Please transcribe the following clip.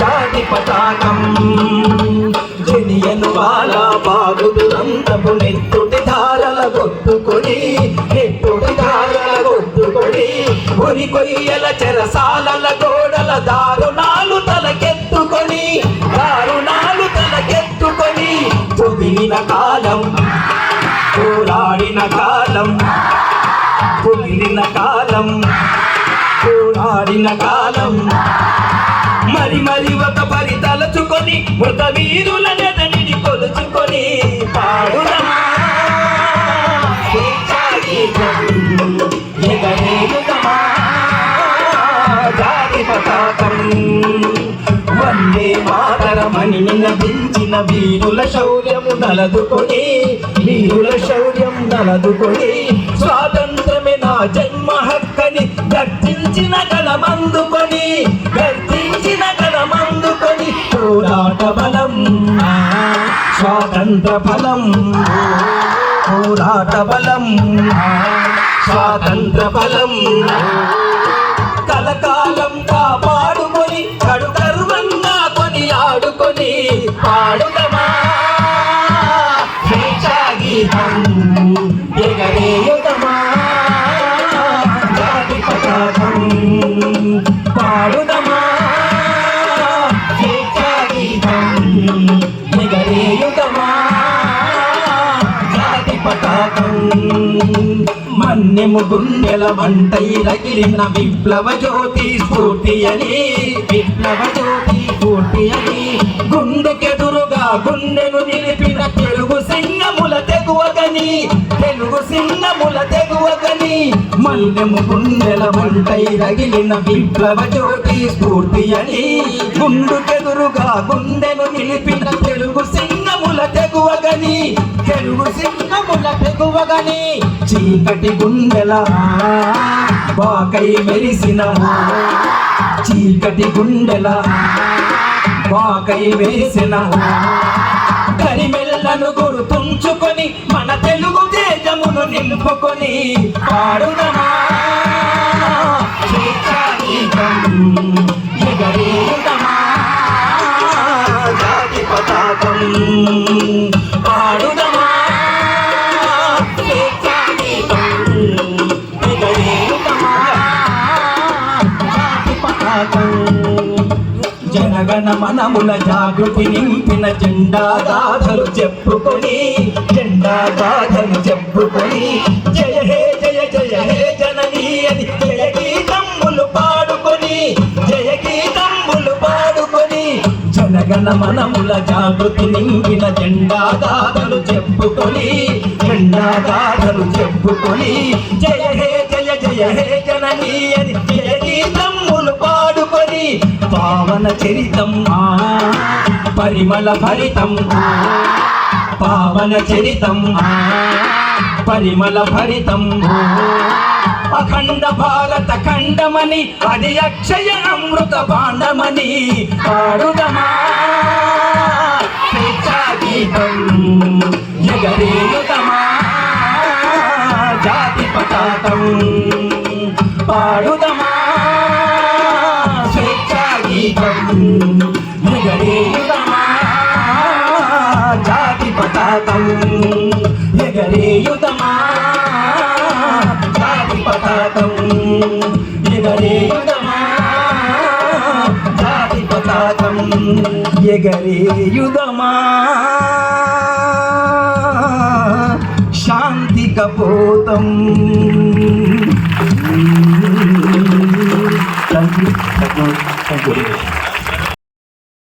జాతి పతాకం జనియను బాల బాగుడు అంతపు నెత్తుటి ధారల కొట్టుకొని నెత్తుటి ధారల కొట్టుకొని ఉరి కొయ్యల చెరసాలల గోడల దారుణాలు తలకెత్తుకొని దారుణాలు తలకెత్తుకొని చొదిలిన కాలం పోరాడిన కాలం పొదిలిన కాలం. పోరాడిన కాలం. మరి మరి ఒక పరి తలచుకొని మృత వీరుల నెదనిని కొలుచుకొని పాడుదమా? వందే మాతరమని నినదించిన వీరుల శౌర్యము నలదుకొని వీరుల శౌర్యం నలదుకొని స్వాతంత్రమే నా జన్మ హక్కని గర్జించిన గణమందుకొని గర్జించిన గణమందుకొని పోరాట బలం స్వాతంత్ర బలం పోరాట బలం స్వాతంత్ర బలం కలక పాడుదమా ఎగరేయుదమా జాతి పతాకం మన్యము గుండెల వంటై రగిలిన విప్లవ జ్యోతి స్ఫూర్తి అని విప్లవ జ్యోతి స్ఫూర్తి అని గుండెకెదురుగా గుండెను నిలిపిన తెలుగు సింగముల తెగువగని తెలుగు సింగముల తెగు మల్లెము గుండెల వంటై రగిలిన విప్లవ జ్యోతి స్ఫూర్తి అని గుండుకెదురుగా గుండెను నిలిపిన తెలుగు సింగముల తెగువగని తెలుగు సింగముల తెగువగని చీకటి గుండెల బాకై మెరిసిన చీకటి గుండెల బాకై వేసిన కరిమెల్లను గుర్తుంచుకొని మన తెలుగు తేజమును నిలుపుకొని పాడుదమా జాతి పతాకం పాడుదమా జాతి పతాకం జనగణ మనముల జాగృతి నింపిన జెండా గాథలు చెప్పుకొని నా బాధను చెప్పుకొని. జయ హే జయ జయ హే జననీ అని జయ గీతమ్ములు పాడుకొని. జయ గీతమ్ములు పాడుకొని. జనగణ మనముల జాగృతి నింగిన జెండా గాథలు చెప్పుకొని. జెండా గాథలు చెప్పుకొని. జయ హే జయ జయ హే జననీ అని జయ గీతమ్ములు పాడుకొని. పావన చరితం పరిమళ ఫలితం పావన చరితం. పరిమళ భరితం. అఖండ భారత ఖండమని అది అక్షయ అమృత భాండమని పాడుదమా. గీతం ఎగరేయుదమా జాతి పతాకం పాడుదమా. స్వేచ్ఛా గీతం భారతం ఎగరేయుతమా జాతి పతాకం ఎగరేయుతమా జాతి పతాకం ఎగరేయుదమా శాంతి కపోతం Thank you. Thank you. Thank you.